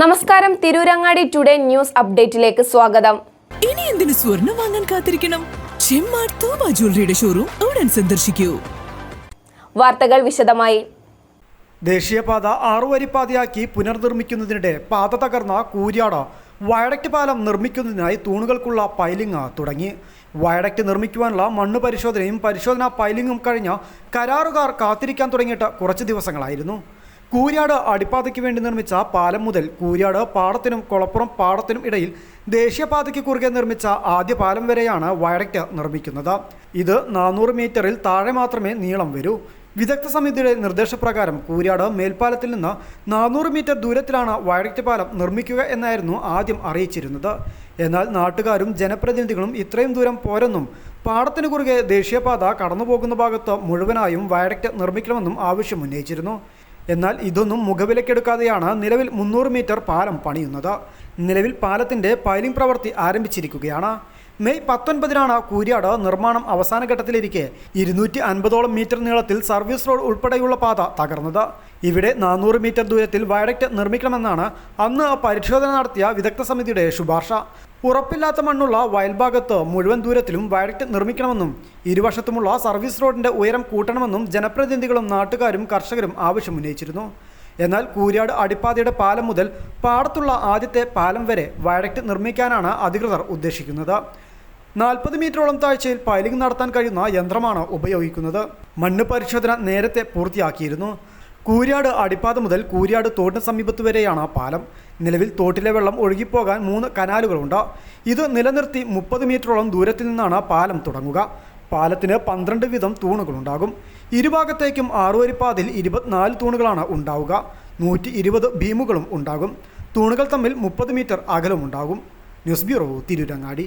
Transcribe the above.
നമസ്കാരം. Tirurangadi today news അപ്ഡേറ്റിലേക്ക് സ്വാഗതം. ഇനി എന്തിനു സ്വർണം വാങ്ങാൻ കാത്തിരിക്കണം? ചെമ്മാട് തോമ ജ്വല്ലറിയുടെ ഷോറൂം ഉടൻ സന്ദർശിക്കൂ. വാർത്തകൾ വിശദമായി. ദേശീയപാത ആറുവരിപ്പാതയാക്കി പുനർനിർമ്മിക്കുന്നതിനിടെ പാത തകർന്ന കൂരിയാട്. വയഡക്റ്റ് പാലം നിർമ്മിക്കുന്നതിനായി തൂണുകൾക്കുള്ള പൈലിംഗ് തുടങ്ങി. വയഡക്റ്റ് നിർമ്മിക്കുവാനുള്ള മണ്ണ് പരിശോധനയും പരിശോധനാ പൈലിംഗും കഴിഞ്ഞ കരാറുകാർ കാത്തിരിക്കാൻ തുടങ്ങിയിട്ട് കുറച്ച് ദിവസങ്ങളായിരുന്നു. കൂര്യാട് അടിപ്പാതയ്ക്ക് വേണ്ടി നിർമ്മിച്ച പാലം മുതൽ കൂര്യാട് പാടത്തിനും കൊളപ്പുറം പാടത്തിനും ഇടയിൽ ദേശീയപാതയ്ക്ക് കുറുകെ നിർമ്മിച്ച ആദ്യ പാലം വരെയാണ് വയറക്ട് നിർമ്മിക്കുന്നത്. ഇത് നാനൂറ് മീറ്ററിൽ താഴെ മാത്രമേ നീളം വരൂ. വിദഗ്ധ സമിതിയുടെ നിർദ്ദേശപ്രകാരം കൂര്യാട് മേൽപ്പാലത്തിൽ നിന്ന് നാനൂറ് മീറ്റർ ദൂരത്തിലാണ് വയറക്ട് പാലം നിർമ്മിക്കുക എന്നായിരുന്നു ആദ്യം അറിയിച്ചിരുന്നത്. എന്നാൽ നാട്ടുകാരും ജനപ്രതിനിധികളും ഇത്രയും ദൂരം പോരെന്നും പാടത്തിനു കുറുകെ ദേശീയപാത കടന്നുപോകുന്ന ഭാഗത്ത് മുഴുവനായും വയറക്ട് നിർമ്മിക്കണമെന്നും ആവശ്യം ഉന്നയിച്ചിരുന്നു. എന്നാൽ ഇതൊന്നും മുഖവിലക്കെടുക്കാതെയാണ് നിലവിൽ മുന്നൂറ് മീറ്റർ പാലം പണിയുന്നത്. നിലവിൽ പാലത്തിന്റെ പൈലിംഗ് പ്രവൃത്തി ആരംഭിച്ചിരിക്കുകയാണ്. മെയ് പത്തൊൻപതിനാണ് കൂര്യാട് നിർമ്മാണം അവസാന ഘട്ടത്തിലിരിക്കെ ഇരുന്നൂറ്റി അൻപതോളം മീറ്റർ നീളത്തിൽ സർവീസ് റോഡ് ഉൾപ്പെടെയുള്ള പാത തകർന്നത്. ഇവിടെ നാനൂറ് മീറ്റർ ദൂരത്തിൽ വയഡക്റ്റ് നിർമ്മിക്കണമെന്നാണ് അന്ന് പരിശോധന നടത്തിയ വിദഗ്ധ സമിതിയുടെ ശുപാർശ. ഉറപ്പില്ലാത്ത മണ്ണുള്ള വയൽഭാഗത്ത് മുഴുവൻ ദൂരത്തിലും വയഡക്റ്റ് നിർമ്മിക്കണമെന്നും ഇരുവശത്തുമുള്ള സർവീസ് റോഡിന്റെ ഉയരം കൂട്ടണമെന്നും ജനപ്രതിനിധികളും നാട്ടുകാരും കർഷകരും ആവശ്യമുന്നയിച്ചിരുന്നു. എന്നാൽ കൂരിയാട് അടിപ്പാതയുടെ പാലം മുതൽ പാടത്തുള്ള ആദ്യത്തെ പാലം വരെ വയഡക്റ്റ് നിർമ്മിക്കാനാണ് അധികൃതർ ഉദ്ദേശിക്കുന്നത്. നാൽപ്പത് മീറ്ററോളം താഴ്ചയിൽ പൈലിംഗ് നടത്താൻ കഴിയുന്ന യന്ത്രമാണ് ഉപയോഗിക്കുന്നത്. മണ്ണ് പരിശോധന നേരത്തെ പൂർത്തിയാക്കിയിരുന്നു. കൂരിയാട് അടിപ്പാത മുതൽ കൂരിയാട് തോട്ടിന് സമീപത്ത് വരെയാണ് പാലം. നിലവിൽ തോട്ടിലെ വെള്ളം ഒഴുകിപ്പോകാൻ മൂന്ന് കനാലുകളുണ്ട്. ഇത് നിലനിർത്തി മുപ്പത് മീറ്ററോളം ദൂരത്തിൽ നിന്നാണ് പാലം തുടങ്ങുക. പാലത്തിന് പന്ത്രണ്ട് വീതം തൂണുകളുണ്ടാകും. ഇരുഭാഗത്തേക്കും ആറുവരിപ്പാതിൽ ഇരുപത്തിനാല് തൂണുകളാണ് ഉണ്ടാവുക. നൂറ്റി ഇരുപത് ഭീമുകളും ഉണ്ടാകും. തൂണുകൾ തമ്മിൽ മുപ്പത് മീറ്റർ അകലമുണ്ടാകും. News bureau Tirurangadi.